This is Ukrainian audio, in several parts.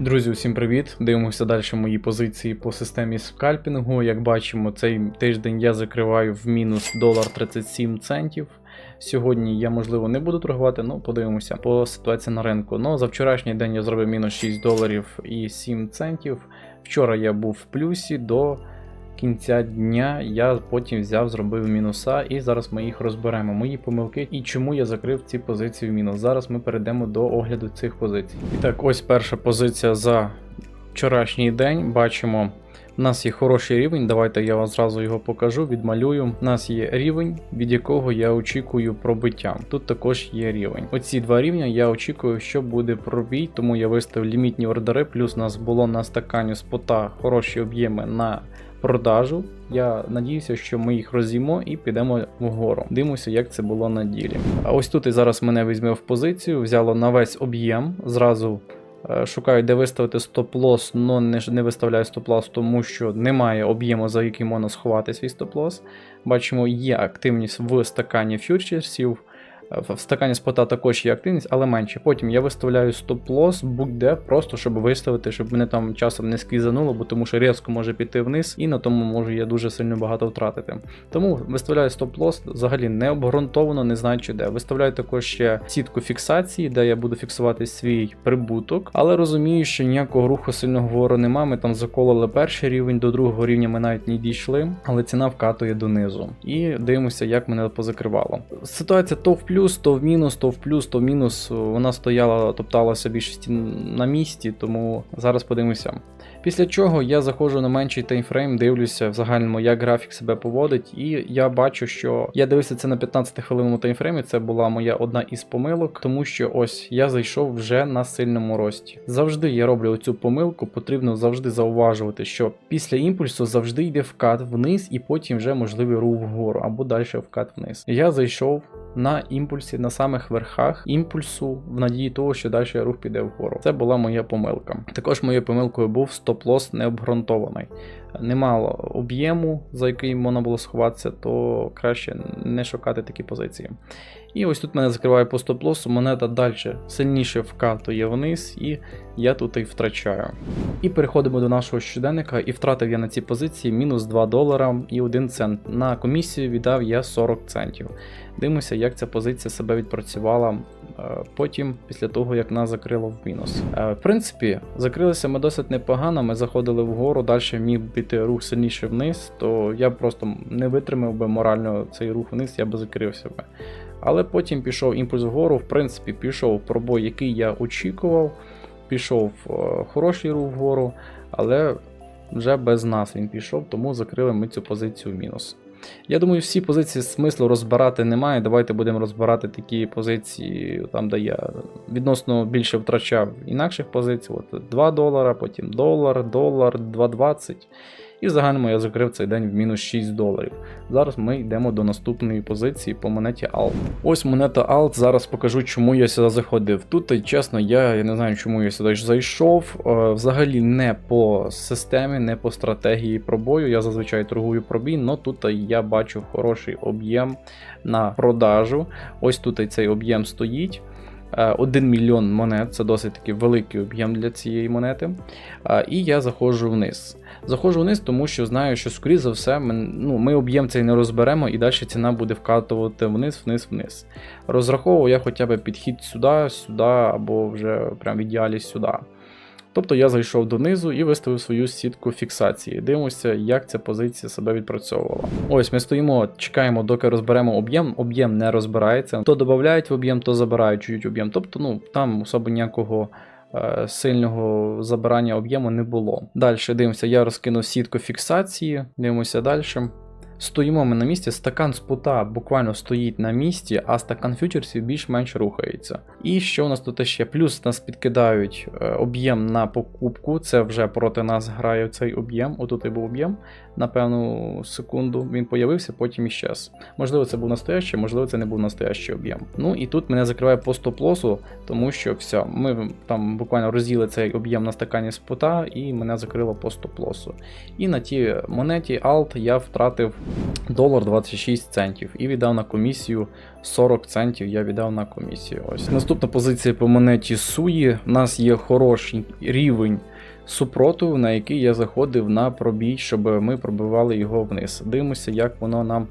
Друзі, усім привіт! Дивимося далі мої позиції по системі скальпінгу. Як бачимо, цей тиждень я закриваю в мінус долар 37 центів. Сьогодні я, можливо, не буду торгувати, ну подивимося по ситуації на ринку. Ну, за вчорашній день я зробив мінус 6 доларів і 7 центів. Вчора я був в плюсі до кінця дня. Я потім взяв, зробив мінуса, і зараз ми їх розберемо. Мої помилки і чому я закрив ці позиції в мінус. Зараз ми перейдемо до огляду цих позицій. І так, ось перша позиція за вчорашній день. Бачимо. У нас є хороший рівень, давайте я вам зразу його покажу, відмалюю. У нас є рівень, від якого я очікую пробиття. Тут також є рівень. Оці два рівня я очікую, що буде пробій, тому я виставив лімітні ордери. Плюс у нас було на стакані спота хороші об'єми на продажу. Я надіюся, що ми їх роз'їмо і підемо вгору. Дивимося, як це було на ділі. А ось тут і зараз мене візьме в позицію, взяло на весь об'єм. Зразу е, шукаю, де виставити стоп-лос, але не, виставляю стоп-лос, тому що немає об'єму, за який можна сховати свій стоп-лос. Бачимо, є активність в стакані фьючерсів. В стакані спота також є активність, але менше. Потім я виставляю стоп-лос будь-де, просто щоб виставити, щоб мене там часом не скрізануло, бо тому що різко може піти вниз, і на тому можу я дуже сильно багато втратити. Тому виставляю стоп-лос взагалі не обґрунтовано, не знаючи де. Виставляю також ще сітку фіксації, де я буду фіксувати свій прибуток, але розумію, що ніякого руху сильного вгору нема. Ми там закололи перший рівень, до другого рівня ми навіть не дійшли, але ціна вкатує донизу. І дивимося, як мене позакривало. Ситуація то в плюс, то в мінус, то в плюс, то в мінус. Вона стояла, топталася більшості на місці, тому зараз подивимося. Після чого я заходжу на менший таймфрейм, дивлюся в загальному, як графік себе поводить, і я бачу, що я дивився це на 15 хвилинному таймфреймі. Це була моя одна із помилок, тому що ось я зайшов вже на сильному рості. Завжди я роблю цю помилку, потрібно завжди зауважувати, що після імпульсу завжди йде вкат вниз, і потім вже можливий рух вгору або далі вкат вниз. Я зайшов на імпульсі на самих верхах імпульсу в надії того, що далі рух піде вгору. Це була моя помилка. Також моєю помилкою був стоп-лос необґрунтований. Немало об'єму, за який можна було сховатися, то краще не шукати такі позиції. І ось тут мене закриває по стоп-лосу, монета далі сильніше вкатує вниз, і я тут і втрачаю. І переходимо до нашого щоденника, і втратив я на цій позиції мінус 2 долара і 1 цент. На комісію віддав я 40 центів. Дивимося, як ця позиція себе відпрацювала е, потім, після того, як нас закрило в мінус. Е, В принципі, закрилися ми досить непогано, ми заходили вгору, далі міг піти рух сильніше вниз, то я просто не витримав би морально цей рух вниз, я би закрився би. Але потім пішов імпульс вгору, в принципі, пішов пробой, який я очікував. Пішов е, хороший рух вгору, але вже без нас він пішов, тому закрили ми цю позицію в мінус. Я думаю, всі позиції смислу розбирати немає. Давайте будемо розбирати такі позиції, там, де я відносно більше втрачав інакших позицій. От 2 долара, потім долар, долар, 2,20. І в загальному я закрив цей день в мінус 6 доларів. Зараз ми йдемо до наступної позиції по монеті ALT. Ось монета ALT. Зараз покажу, чому я сюди заходив. Тут, чесно, я, я не знаю, чому я сюди зайшов. Е, Взагалі не по системі, не по стратегії пробою. Я зазвичай торгую пробій, але тут я бачу хороший об'єм на продажу. Ось тут цей об'єм стоїть. 1 мільйон монет це досить таки великий об'єм для цієї монети. Е, І я заходжу вниз. Заходжу вниз, тому що знаю, що, скоріше за все, ми, ну, ми об'єм цей не розберемо, і далі ціна буде вкатувати вниз, вниз, вниз. Розраховував я хоча б підхід сюди, сюди, або вже прям в ідеалі сюди. Тобто я зайшов донизу і виставив свою сітку фіксації. Дивимося, як ця позиція себе відпрацьовувала. Ось ми стоїмо, чекаємо, доки розберемо об'єм. Об'єм не розбирається. То додають в об'єм, то забирають чуть об'єм. Тобто, ну там особо ніякого. е, Сильного забирання об'єму не було. Далі дивимося, я розкинув сітку фіксації, дивимося далі. Стоїмо ми на місці, стакан спота буквально стоїть на місці, а стакан фьючерсів більш-менш рухається. І що у нас тут ще? Плюс нас підкидають е, об'єм на покупку, це вже проти нас грає цей об'єм. Отут і був об'єм. На певну секунду він появився, потім іщез. Можливо, це був настоящий, можливо, це не був настоящий об'єм. Ну і тут мене закриває по стоп-лосу, тому що все, ми там буквально розділи цей об'єм на стакані спота, і мене закрило по стоп-лосу. І на тій монеті Alt я втратив долар 26 центів і віддав на комісію 40 центів. Я віддав на комісію. Ось наступна позиція по монеті Суї. У нас є хороший рівень супротиву, на який я заходив на пробій, щоб ми пробивали його вниз. Дивимося, як воно нам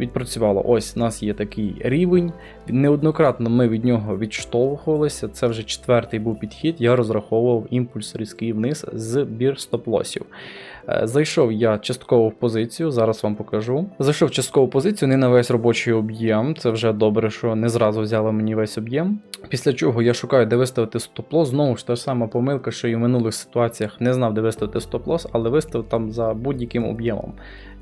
відпрацювало. Ось у нас є такий рівень. Неоднократно ми від нього відштовхувалися. Це вже четвертий був підхід. Я розраховував імпульс різкий вниз з бір стоп-лосів. Е, Зайшов я частково в позицію, зараз вам покажу. Зайшов в часткову позицію, не на весь робочий об'єм. Це вже добре, що не зразу взяли мені весь об'єм. Після чого я шукаю, де виставити стоп-лос. Знову ж та ж сама помилка, що і в минулих ситуаціях не знав, де виставити стоп-лос, але виставив там за будь-яким об'ємом.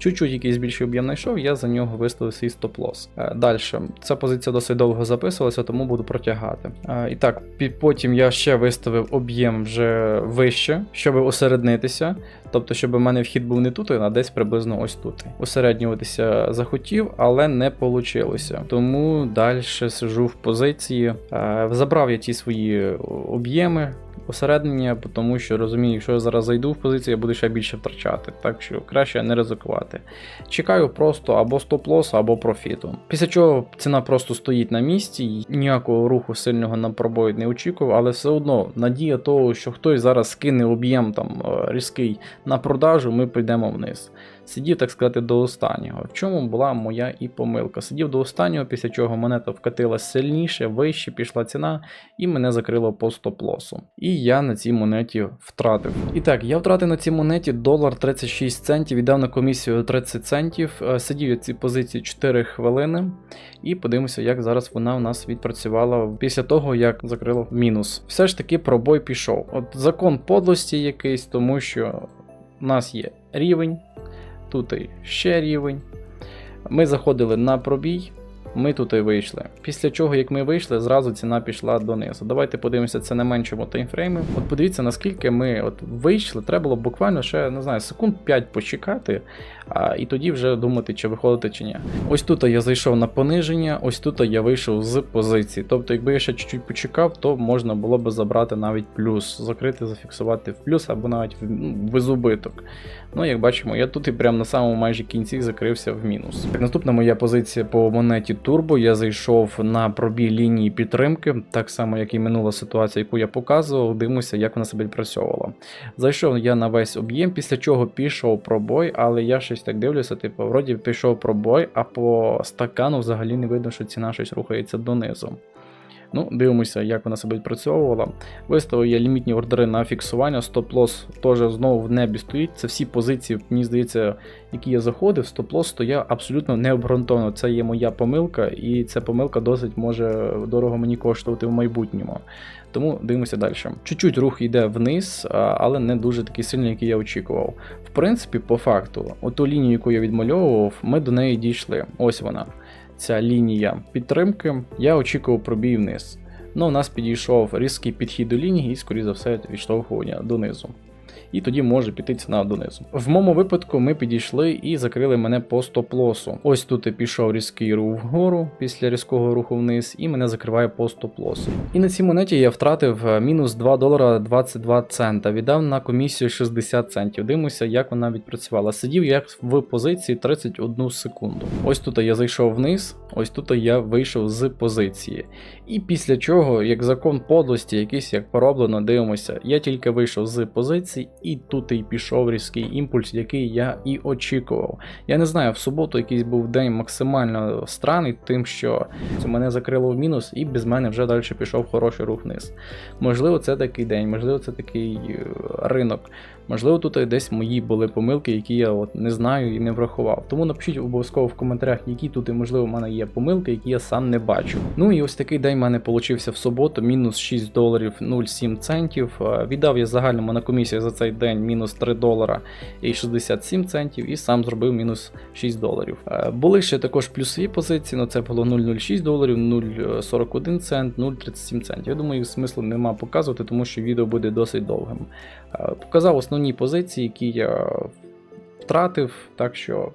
Чуть-чуть якийсь більший об'єм знайшов, я за нього виставив свій стоп-лос. Далі, ця позиція досить довго записувалася, тому буду протягати. Е, І так, потім я ще виставив об'єм вже вище, щоб осереднитися. Тобто, щоб у мене вхід був не тут, а десь приблизно ось тут. Усереднюватися захотів, але не вийшло. Тому далі сижу в позиції. Е, Забрав я ті свої об'єми. Осереднення, тому що розумію, якщо я зараз зайду в позицію, я буду ще більше втрачати, так що краще не ризикувати. Чекаю просто або стоп-лосу, або профіту. Після чого ціна просто стоїть на місці, ніякого руху сильного на пробой не очікував, але все одно надія того, що хтось зараз скине об'єм там е, різкий на продажу, ми прийдемо вниз. Сидів, так сказати, до останнього. В чому була моя і помилка? Сидів до останнього, після чого монета вкатилась сильніше, вище пішла ціна, і мене закрило по стоп-лосу. І я на цій монеті втратив. І так, я втратив на цій монеті долар 36 центів, віддав на комісію 30 центів. Е, Сидів я цій позиції 4 хвилини. І подивимося, як зараз вона у нас відпрацювала після того, як закрило мінус. Все ж таки пробой пішов. От закон подлості якийсь, тому що у нас є рівень, тут і ще рівень. Ми заходили на пробій. Ми тут і вийшли. Після чого, як ми вийшли, зразу ціна пішла донизу. Давайте подивимося це на меншому таймфреймі. От подивіться, наскільки ми от вийшли, треба було буквально ще не знаю, секунд 5 почекати, а, і тоді вже думати, чи виходити чи ні. Ось тут я зайшов на пониження, ось тут я вийшов з позиції. Тобто, якби я ще чуть-чуть почекав, то можна було би забрати навіть плюс, закрити, зафіксувати в плюс або навіть в, ну, без убиток. Ну, як бачимо, я тут і прямо на самому майже кінці закрився в мінус. Наступна моя позиція по монеті Turbo. Я зайшов на пробій лінії підтримки, так само, як і минула ситуація, яку я показував. Дивимося, як вона себе відпрацьовувала. Зайшов я на весь об'єм, після чого пішов пробой, але я щось так дивлюся, типу, вроді пішов пробой, а по стакану взагалі не видно, що ціна щось рухається донизу. Ну, дивимося, як вона себе відпрацьовувала. Виставив я лімітні ордери на фіксування. Стоп-лос теж знову в небі стоїть. Це всі позиції, мені здається, які я заходив. Стоп-лос стояв абсолютно необґрунтовано. Це є моя помилка, і ця помилка досить може дорого мені коштувати в майбутньому. Тому дивимося далі. Чуть-чуть рух йде вниз, але не дуже такий сильний, який я очікував. В принципі, по факту, оту лінію, яку я відмальовував, ми до неї дійшли. Ось вона. Ця лінія підтримки. Я очікував пробій вниз. Ну, у нас підійшов різкий підхід до лінії і, скоріше за все, відштовхування донизу. І тоді може піти ціна донизу. В моєму випадку ми підійшли і закрили мене по стоп-лосу. Ось тут і пішов різкий рух вгору після різкого руху вниз, і мене закриває по стоп-лосу. І на цій монеті я втратив е, мінус 2 долара 22 цента. Віддав на комісію 60 центів. Дивимося, як вона відпрацювала. Сидів я в позиції 31 секунду. Ось тут я зайшов вниз, ось тут я вийшов з позиції. І після чого, як закон подлості, якийсь як пороблено, дивимося, я тільки вийшов з позиції, і тут і пішов різкий імпульс, який я і очікував. Я не знаю, в суботу якийсь був день максимально странний, тим, що це мене закрило в мінус, і без мене вже далі пішов хороший рух вниз. Можливо, це такий день, можливо, це такий е, ринок. Можливо, тут десь мої були помилки, які я от не знаю і не врахував. Тому напишіть обов'язково в коментарях, які тут і можливо в мене є помилки, які я сам не бачу. Ну і ось такий день в мене получився в суботу, мінус 6 доларів 0,7 центів. Е, Віддав я загальному на комісію за цей день мінус 3 долара і 67 центів, і сам зробив мінус 6 доларів. Е, Були ще також плюсові позиції, але це було 0,06 доларів, 0,41 цент, 0,37 центів. Я думаю, смислу нема показувати, тому що відео буде досить довгим. Е, Показав основні позиції, які я втратив, так що.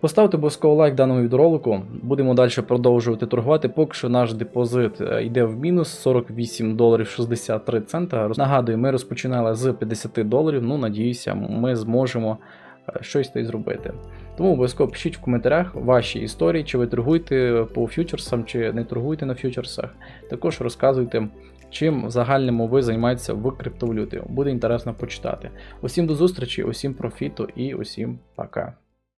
Поставте обов'язково лайк даному відеоролику. Будемо далі продовжувати торгувати. Поки що наш депозит е, йде в мінус 48 доларів 63 цента. Нагадую, ми розпочинали з 50 доларів. Ну, надіюся, ми зможемо е, щось та й зробити. Тому обов'язково пишіть в коментарях ваші історії, чи ви торгуєте по фьючерсам, чи не торгуєте на фьючерсах. Також розказуйте, чим в загальному ви займаєтеся в криптовалюті. Буде інтересно почитати. Усім до зустрічі, усім профіту і усім пока.